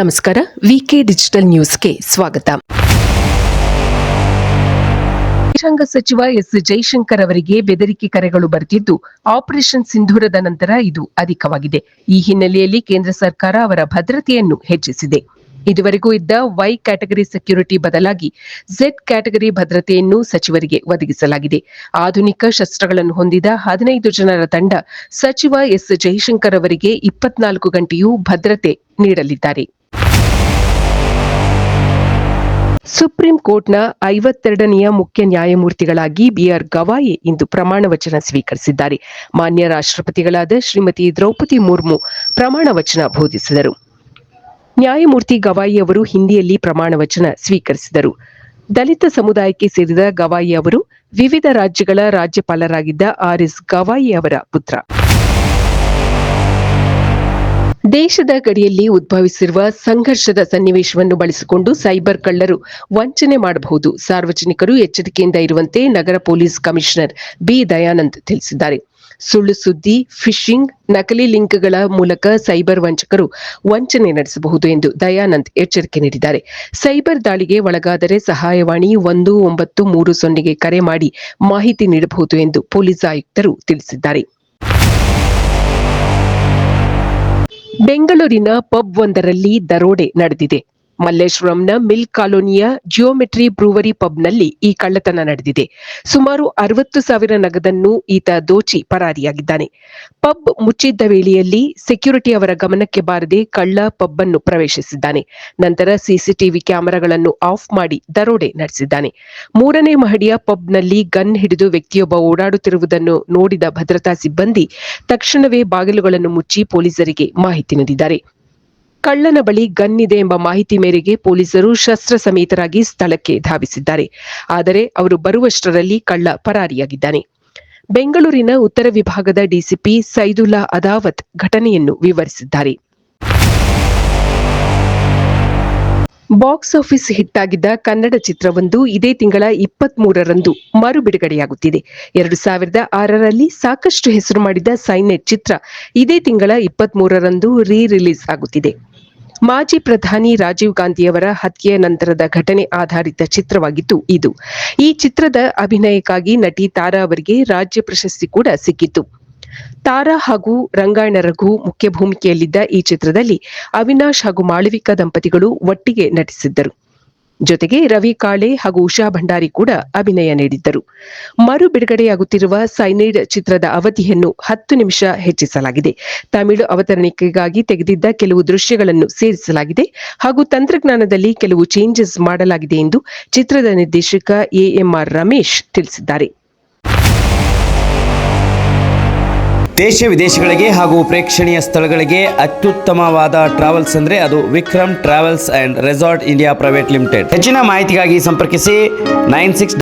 ನಮಸ್ಕಾರ, ವಿಕೆ ಡಿಜಿಟಲ್ ನ್ಯೂಸ್ಗೆ ಸ್ವಾಗತ. ವಿದೇಶಾಂಗ ಸಚಿವ ಎಸ್ ಜೈಶಂಕರ್ ಅವರಿಗೆ ಬೆದರಿಕೆ ಕರೆಗಳು ಬರುತ್ತಿದ್ದು ಆಪರೇಷನ್ ಸಿಂಧೂರದ ನಂತರ ಇದು ಅಧಿಕವಾಗಿದೆ. ಈ ಹಿನ್ನೆಲೆಯಲ್ಲಿ ಕೇಂದ್ರ ಸರ್ಕಾರ ಅವರ ಭದ್ರತೆಯನ್ನು ಹೆಚ್ಚಿಸಿದೆ. ಇದುವರೆಗೂ ಇದ್ದ ವೈ ಕ್ಯಾಟಗರಿ ಸೆಕ್ಯೂರಿಟಿ ಬದಲಾಗಿ ಝೆಡ್ ಕ್ಯಾಟಗರಿ ಭದ್ರತೆಯನ್ನು ಸಚಿವರಿಗೆ ಒದಗಿಸಲಾಗಿದೆ. ಆಧುನಿಕ ಶಸ್ತ್ರಗಳನ್ನು ಹೊಂದಿದ ಹದಿನೈದು ಜನರ ತಂಡ ಸಚಿವ ಎಸ್ ಜೈಶಂಕರ್ ಅವರಿಗೆ ಇಪ್ಪತ್ನಾಲ್ಕು ಗಂಟೆಯೂ ಭದ್ರತೆ ನೀಡಲಿದ್ದಾರೆ. ಸುಪ್ರೀಂ ಕೋರ್ಟ್ನ ಐವತ್ತೆರಡನೆಯ ಮುಖ್ಯ ನ್ಯಾಯಮೂರ್ತಿಗಳಾಗಿ ಬಿಆರ್ ಗವಾಯಿ ಇಂದು ಪ್ರಮಾಣ ವಚನ ಸ್ವೀಕರಿಸಿದ್ದಾರೆ. ಮಾನ್ಯ ರಾಷ್ಟ್ರಪತಿಗಳಾದ ಶ್ರೀಮತಿ ದ್ರೌಪದಿ ಮುರ್ಮು ಪ್ರಮಾಣ ವಚನ ಬೋಧಿಸಿದರು. ನ್ಯಾಯಮೂರ್ತಿ ಗವಾಯಿ ಅವರು ಹಿಂದಿಯಲ್ಲಿ ಪ್ರಮಾಣ ವಚನ ಸ್ವೀಕರಿಸಿದರು. ದಲಿತ ಸಮುದಾಯಕ್ಕೆ ಸೇರಿದ ಗವಾಯಿ ಅವರು ವಿವಿಧ ರಾಜ್ಯಗಳ ರಾಜ್ಯಪಾಲರಾಗಿದ್ದ ಆರ್ ಎಸ್ ಗವಾಯಿ ಅವರ ಪುತ್ರ. ದೇಶದ ಗಡಿಯಲ್ಲಿ ಉದ್ಭವಿಸಿರುವ ಸಂಘರ್ಷದ ಸನ್ನಿವೇಶವನ್ನು ಬಳಸಿಕೊಂಡು ಸೈಬರ್ ಕಳ್ಳರು ವಂಚನೆ ಮಾಡಬಹುದು. ಸಾರ್ವಜನಿಕರು ಎಚ್ಚರಿಕೆಯಿಂದ ಇರುವಂತೆ ನಗರ ಪೊಲೀಸ್ ಕಮಿಷನರ್ ಬಿ. ದಯಾನಂದ್ ತಿಳಿಸಿದ್ದಾರೆ. ಸುಳ್ಳು ಸುದ್ದಿ, ಫಿಶಿಂಗ್, ನಕಲಿ ಲಿಂಕ್ಗಳ ಮೂಲಕ ಸೈಬರ್ ವಂಚಕರು ವಂಚನೆ ನಡೆಸಬಹುದು ಎಂದು ದಯಾನಂದ್ ಎಚ್ಚರಿಕೆ ನೀಡಿದ್ದಾರೆ. ಸೈಬರ್ ದಾಳಿಗೆ ಒಳಗಾದರೆ ಸಹಾಯವಾಣಿ ಒಂದು ಒಂಬತ್ತು ಮೂರು ಸೊನ್ನೆಗೆ ಕರೆ ಮಾಡಿ ಮಾಹಿತಿ ನೀಡಬಹುದು ಎಂದು ಪೊಲೀಸ್ ಆಯುಕ್ತರು ತಿಳಿಸಿದ್ದಾರೆ. ಬೆಂಗಳೂರಿನ ಪಬ್ ಒಂದರಲ್ಲಿ ದರೋಡೆ ನಡೆದಿದೆ. ಮಲ್ಲೇಶ್ವರಂನ ಮಿಲ್ ಕಾಲೋನಿಯ ಜಿಯೋಮೆಟ್ರಿ ಬ್ರೂವರಿ ಪಬ್ನಲ್ಲಿ ಈ ಕಳ್ಳತನ ನಡೆದಿದೆ. ಸುಮಾರು ಅರವತ್ತು ಸಾವಿರ ನಗದನ್ನು ಈತ ದೋಚಿ ಪರಾರಿಯಾಗಿದ್ದಾನೆ. ಪಬ್ ಮುಚ್ಚಿದ್ದ ವೇಳೆಯಲ್ಲಿ ಸೆಕ್ಯೂರಿಟಿ ಅವರ ಗಮನಕ್ಕೆ ಬಾರದೆ ಕಳ್ಳ ಪಬ್ ಅನ್ನು ಪ್ರವೇಶಿಸಿದ್ದಾನೆ. ನಂತರ ಸಿಸಿಟಿವಿ ಕ್ಯಾಮೆರಾಗಳನ್ನು ಆಫ್ ಮಾಡಿ ದರೋಡೆ ನಡೆಸಿದ್ದಾನೆ. ಮೂರನೇ ಮಹಡಿಯ ಪಬ್ನಲ್ಲಿ ಗನ್ ಹಿಡಿದು ವ್ಯಕ್ತಿಯೊಬ್ಬ ಓಡಾಡುತ್ತಿರುವುದನ್ನು ನೋಡಿದ ಭದ್ರತಾ ಸಿಬ್ಬಂದಿ ತಕ್ಷಣವೇ ಬಾಗಿಲುಗಳನ್ನು ಮುಚ್ಚಿ ಪೊಲೀಸರಿಗೆ ಮಾಹಿತಿ ನೀಡಿದ್ದಾರೆ. ಕಳ್ಳನ ಬಳಿ ಗನ್ನಿದೆ ಎಂಬ ಮಾಹಿತಿ ಮೇರೆಗೆ ಪೊಲೀಸರು ಶಸ್ತ್ರ ಸಮೇತರಾಗಿ ಸ್ಥಳಕ್ಕೆ ಧಾವಿಸಿದ್ದಾರೆ. ಆದರೆ ಅವರು ಬರುವಷ್ಟರಲ್ಲಿ ಕಳ್ಳ ಪರಾರಿಯಾಗಿದ್ದಾನೆ. ಬೆಂಗಳೂರಿನ ಉತ್ತರ ವಿಭಾಗದ ಡಿಸಿಪಿ ಸೈದುಲ್ಲಾ ಅದಾವತ್ ಘಟನೆಯನ್ನು ವಿವರಿಸಿದ್ದಾರೆ. ಬಾಕ್ಸ್ ಆಫೀಸ್ ಹಿಟ್ ಆಗಿದ್ದ ಕನ್ನಡ ಚಿತ್ರವೊಂದು ಇದೇ ತಿಂಗಳ ಇಪ್ಪತ್ತ್ ಮೂರರಂದು ಮರು ಬಿಡುಗಡೆಯಾಗುತ್ತಿದೆ ಎರಡು ಸಾವಿರದ ಆರರಲ್ಲಿ ಸಾಕಷ್ಟು ಹೆಸರು ಮಾಡಿದ ಸೈನೆಟ್ ಚಿತ್ರ ಇದೇ ತಿಂಗಳ ಇಪ್ಪತ್ತ್ ಮೂರರಂದು ರೀ ರಿಲೀಸ್ ಆಗುತ್ತಿದೆ. ಮಾಜಿ ಪ್ರಧಾನಿ ರಾಜೀವ್ ಗಾಂಧಿಯವರ ಹತ್ಯೆಯ ನಂತರದ ಘಟನೆ ಆಧಾರಿತ ಚಿತ್ರವಾಗಿತ್ತು ಇದು. ಈ ಚಿತ್ರದ ಅಭಿನಯಕ್ಕಾಗಿ ನಟಿ ತಾರಾ ಅವರಿಗೆ ರಾಜ್ಯ ಪ್ರಶಸ್ತಿ ಕೂಡ ಸಿಕ್ಕಿತ್ತು. ತಾರಾ ಹಾಗೂ ರಂಗಾಯಣ ರಘು ಮುಖ್ಯ ಭೂಮಿಕೆಯಲ್ಲಿದ್ದ ಈ ಚಿತ್ರದಲ್ಲಿ ಅವಿನಾಶ್ ಹಾಗೂ ಮಾಳವಿಕಾ ದಂಪತಿಗಳು ಒಟ್ಟಿಗೆ ನಟಿಸಿದ್ದರು. ಜೊತೆಗೆ ರವಿ ಕಾಳೆ ಹಾಗೂ ಉಷಾ ಭಂಡಾರಿ ಕೂಡ ಅಭಿನಯ ನೀಡಿದ್ದರು. ಮರು ಬಿಡುಗಡೆಯಾಗುತ್ತಿರುವ ಸೈನೈಡ್ ಚಿತ್ರದ ಅವಧಿಯನ್ನು ಹತ್ತು ನಿಮಿಷ ಹೆಚ್ಚಿಸಲಾಗಿದೆ. ತಮಿಳು ಅವತರಣಿಕೆಗಾಗಿ ತೆಗೆದಿದ್ದ ಕೆಲವು ದೃಶ್ಯಗಳನ್ನು ಸೇರಿಸಲಾಗಿದೆ ಹಾಗೂ ತಂತ್ರಜ್ಞಾನದಲ್ಲಿ ಕೆಲವು ಚೇಂಜಸ್ ಮಾಡಲಾಗಿದೆ ಎಂದು ಚಿತ್ರದ ನಿರ್ದೇಶಕ ಎಎಂಆರ್ ರಮೇಶ್ ತಿಳಿಸಿದ್ದಾರೆ. ದೇಶ ವಿದೇಶಗಳಿಗೆ ಹಾಗೂ ಪ್ರೇಕ್ಷಣೀಯ ಸ್ಥಳಗಳಿಗೆ ಅತ್ಯುತ್ತಮವಾದ ಟ್ರಾವೆಲ್ಸ್ ಅಂದರೆ ಅದು Vikram travels and resort India private limited. ಹೆಚ್ಚಿನ ಮಾಹಿತಿಗಾಗಿ ಸಂಪರ್ಕಿಸಿ ನೈನ್ ಸಿಕ್ಸ್